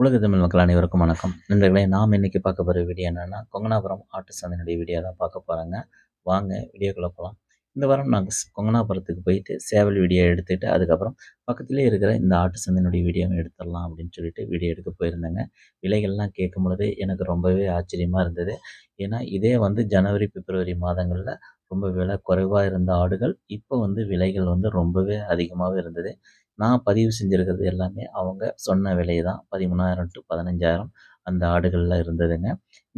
உலக தமிழ் மக்கள் அனைவருக்கும் வணக்கம். நண்பர்களே நாம் இன்றைக்கி பார்க்க போகிற வீடியோ என்னென்னா கொங்கனாபுரம் ஆட்டு சந்தையினுடைய வீடியோ தான் பார்க்க போகிறாங்க வாங்க வீடியோக்குள்ளே போகலாம் இந்த வாரம் நாங்கள் கொங்கனாபுரத்துக்கு போயிட்டு சேவல் வீடியோ எடுத்துகிட்டு அதுக்கப்புறம் பக்கத்துலேயே இருக்கிற இந்த ஆட்டு சந்தையினுடைய வீடியோவை எடுத்துடலாம் அப்படின்னு சொல்லிட்டு வீடியோ எடுக்க போயிருந்தேங்க. விலைகள்லாம் கேட்கும் பொழுது எனக்கு ரொம்பவே ஆச்சரியமாக இருந்தது. ஏன்னா இதே வந்து ஜனவரி பிப்ரவரி மாதங்களில் ரொம்ப விலை குறைவாக இருந்த ஆடுகள் இப்போ வந்து விலைகள் வந்து ரொம்பவே அதிகமாகவே இருந்தது. நான் பதிவு செஞ்சுருக்கிறது எல்லாமே அவங்க சொன்ன விலை தான் பதிமூணாயிரம் டு பதினஞ்சாயிரம் அந்த ஆடுகளில் இருந்ததுங்க.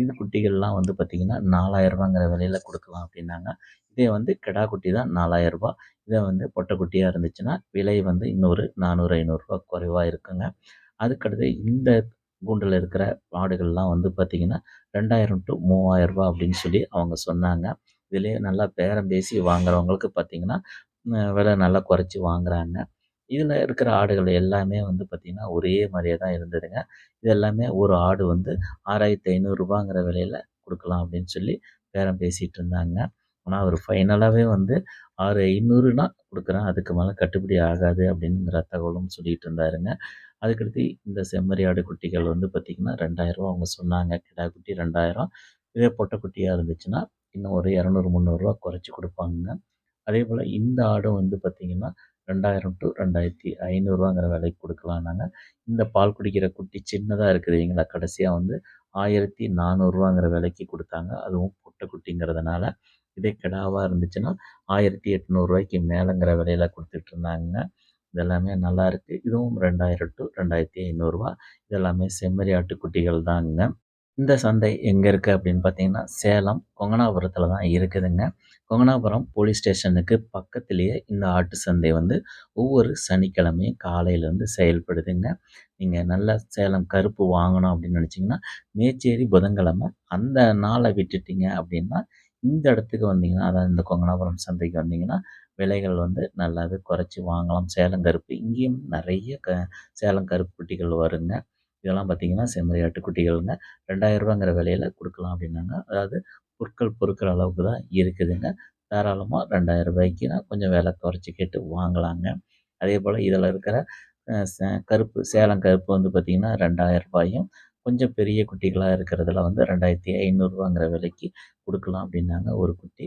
இது குட்டிகள்லாம் வந்து பார்த்திங்கன்னா நாலாயிரரூபாங்கிற விலையில் கொடுக்கலாம் அப்படின்னாங்க. இதே வந்து கிடா குட்டி தான் நாலாயிரரூபா இதை வந்து பொட்டைக்குட்டியாக இருந்துச்சுன்னா விலை வந்து இன்னொரு நானூறு ஐநூறுரூவா குறைவாக இருக்குங்க. அதுக்கடுத்து இந்த கூண்டில் இருக்கிற ஆடுகள்லாம் வந்து பார்த்திங்கன்னா ரெண்டாயிரம் டு மூவாயிரரூபா அப்படின்னு சொல்லி அவங்க சொன்னாங்க. இதிலே நல்லா பேரம் பேசி வாங்குறவங்களுக்கு பார்த்திங்கன்னா விலை நல்லா குறைச்சி வாங்குகிறாங்க இதில் இருக்கிற ஆடுகள் எல்லாமே வந்து பார்த்திங்கன்னா ஒரே மாதிரியே தான் இருந்ததுங்க. இது எல்லாமே ஒரு ஆடு வந்து ஆறாயிரத்தி ஐநூறுரூபாங்கிற விலையில் கொடுக்கலாம் அப்படின்னு சொல்லி பேரம் பேசிகிட்டு இருந்தாங்க. ஆனால் அவர் ஃபைனலாகவே வந்து ஆறு ஐநூறுனா கொடுக்குறேன் அதுக்கு மேலே கட்டுப்படி ஆகாது அப்படிங்கிற தகவலும் சொல்லிகிட்டு இருந்தாருங்க. அதுக்கடுத்து இந்த செம்மறி ஆடு குட்டிகள் வந்து பார்த்திங்கன்னா ரெண்டாயிரரூவா அவங்க சொன்னாங்க. கிடா குட்டி ரெண்டாயிரம். இதே பொட்டை குட்டியாக இருந்துச்சுன்னா இன்னும் ஒரு இரநூறு முந்நூறுரூவா குறைச்சி கொடுப்பாங்க அதே போல் இந்த ஆடும் வந்து பார்த்திங்கன்னா ரெண்டாயிரம் டு ரெண்டாயிரத்தி ஐநூறுரூவாங்கிற விலைக்கு கொடுக்கலாம் நாங்கள் இந்த பால் குடிக்கிற குட்டி சின்னதாக இருக்குது கடைசியாக வந்து ஆயிரத்தி நானூறுரூவாங்கிற விலைக்கு கொடுத்தாங்க. அதுவும் பொட்டை குட்டிங்கிறதுனால இதே கிடாவாக இருந்துச்சுன்னா ஆயிரத்தி எட்நூறுரூவாய்க்கு மேலேங்கிற விலையில் கொடுத்துட்டு இருந்தாங்க இதெல்லாமே நல்லா இருக்குது இதுவும் ரெண்டாயிரம் டு ரெண்டாயிரத்தி ஐநூறுரூவா இதெல்லாமே செம்மறி ஆட்டுக்குட்டிகள் தாங்க. இந்த சந்தை எங்கே இருக்குது அப்படின்னு பார்த்தீங்கன்னா சேலம் கொங்கனாபுரத்தில் தான் இருக்குதுங்க. கொங்கனாபுரம் போலீஸ் ஸ்டேஷனுக்கு பக்கத்துலேயே இந்த ஆட்டு சந்தை வந்து ஒவ்வொரு சனிக்கிழமையும் காலையிலேருந்து செயல்படுதுங்க. நீங்கள் நல்லா சேலம் கருப்பு வாங்கணும் அப்படின்னு நினச்சிங்கன்னா மேச்சேரி புதன்கிழமை அந்த நாளை விட்டுட்டீங்க அப்படின்னா இந்த இடத்துக்கு வந்தீங்கன்னா அதாவது இந்த கொங்கனாபுரம் சந்தைக்கு வந்தீங்கன்னா விலைகள் வந்து நல்லாவே குறைச்சி வாங்கலாம். சேலம் கருப்பு இங்கேயும் நிறைய க சேலம் கருப்பு குட்டிகள் வருங்க. இதெல்லாம் பார்த்திங்கன்னா செம்மறி ஆட்டுக்குட்டிகள்ங்க ரெண்டாயிரரூபாங்கிற விலையில் கொடுக்கலாம் அப்படின்னாங்க. அதாவது பொருட்கள் பொருட்கள் அளவுக்கு தான் இருக்குதுங்க. தாராளமாக ரெண்டாயிரம் ரூபாய்க்குனா கொஞ்சம் விலை குறைச்சி கேட்டு வாங்கலாங்க. அதே போல் இதில் இருக்கிற கருப்பு சேலம் கருப்பு வந்து பார்த்திங்கன்னா ரெண்டாயிரம் ரூபாயும் கொஞ்சம் பெரிய குட்டிகளாக இருக்கிறதுல வந்து ரெண்டாயிரத்தி ஐநூறுரூவாங்கிற விலைக்கு கொடுக்கலாம் அப்படின்னாங்க ஒரு குட்டி.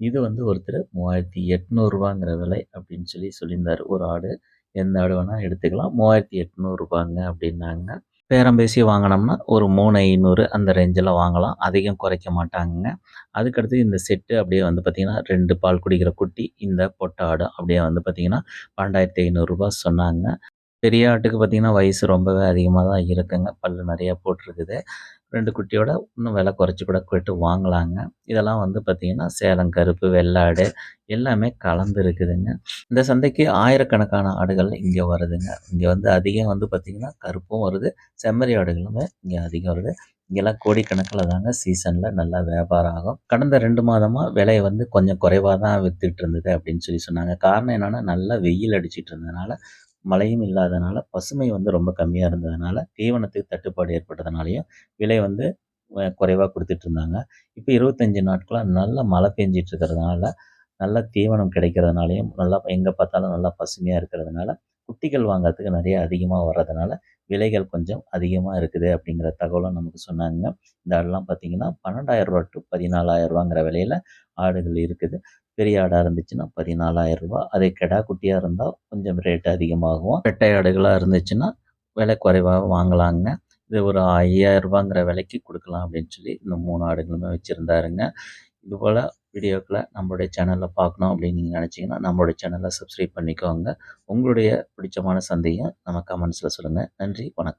இது வந்து ஒருத்தர் மூவாயிரத்தி எட்நூறுரூவாங்கிற விலை அப்படின்னு சொல்லி சொல்லியிருந்தார். ஒரு ஆடு எந்த ஆடு வேணால் எடுத்துக்கலாம். மூவாயிரத்தி எட்நூறுபாங்க அப்படின்னாங்க. பேரம் பேசி வாங்கினோம்னா ஒரு மூணு ஐநூறு அந்த ரேஞ்சில் வாங்கலாம். அதிகம் குறைக்க மாட்டாங்க அதுக்கடுத்து இந்த செட்டு அப்படியே வந்து பார்த்திங்கன்னா ரெண்டு பால் குடிக்கிற குட்டி இந்த பொட்டாடு அப்படியே வந்து பார்த்திங்கன்னா பன்னெண்டாயிரத்தி ஐநூறுரூபா சொன்னாங்க. பெரிய ஆட்டுக்கு பார்த்திங்கன்னா வயசு ரொம்பவே அதிகமாக தான் இருக்குங்க. பல் நிறையா போட்டிருக்குது. ரெண்டு குட்டியோட இன்னும் விலை குறைச்சி கூட போய்ட்டு வாங்கலாங்க. இதெல்லாம் வந்து பார்த்திங்கன்னா சேலம் கருப்பு வெள்ளாடு எல்லாமே கலந்து இருக்குதுங்க. இந்த சந்தைக்கு ஆயிரக்கணக்கான ஆடுகள் இங்கே வருதுங்க. இங்கே வந்து அதிகம் வந்து பார்த்திங்கன்னா கருப்பும் வருது செம்மறி ஆடுகளுமே இங்கே அதிகம் வருது. இங்கெல்லாம் கோடிக்கணக்கில் தாங்க சீசனில் நல்லா வியாபாரம் ஆகும். கடந்த ரெண்டு மாதமாக விலையை வந்து கொஞ்சம் குறைவாக தான் விற்றுட்டு இருந்தது அப்படின்னு சொல்லி சொன்னாங்க. காரணம் என்னென்னா நல்லா வெயில் அடிச்சிட்டு இருந்ததுனால மழையும் இல்லாதனால பசுமை வந்து ரொம்ப கம்மியாக இருந்ததுனால தீவனத்துக்கு தட்டுப்பாடு ஏற்பட்டதுனாலையும் விலை வந்து குறைவாக கொடுத்துட்ருந்தாங்க. இப்போ இருபத்தஞ்சி நாட்களாக நல்ல மழை பெஞ்சிட்டு இருக்கிறதுனால நல்ல தீவனம் கிடைக்கிறதுனாலையும் நல்லா எங்கே பார்த்தாலும் நல்லா பசுமையாக இருக்கிறதுனால குட்டிகள் வாங்கிறதுக்கு நிறைய அதிகமாக வர்றதுனால விலைகள் கொஞ்சம் அதிகமாக இருக்குது அப்படிங்கிற தகவலும் நமக்கு சொன்னாங்க. இந்த ஆடெல்லாம் பார்த்திங்கன்னா பன்னெண்டாயிரரூவா டு பதினாலாயிரரூவாங்கிற விலையில் ஆடுகள் இருக்குது. பெரிய ஆடாக இருந்துச்சுன்னா பதினாலாயிரம் ரூபா. அதே கெடா குட்டியாக இருந்தால் கொஞ்சம் ரேட் அதிகமாகும். பெட்டை ஆடுகளாக இருந்துச்சுன்னா விலை குறைவாக வாங்கலாங்க. இது ஒரு ஐயாயிரரூபாங்கிற விலைக்கு கொடுக்கலாம் அப்படின்னு சொல்லி இந்த மூணு ஆடுகளுமே வச்சுருந்தாருங்க. இதுபோல் வீடியோக்களை நம்மளுடைய சேனலில் பார்க்கணும் அப்படின்னு நீங்கள் நினச்சிங்கன்னா நம்மளுடைய சேனலை சப்ஸ்கிரைப் பண்ணிக்கோங்க. உங்களுடைய பிடிச்சமான சந்தையும் நம்ம கமெண்ட்ஸில் சொல்லுங்கள் நன்றி வணக்கம்.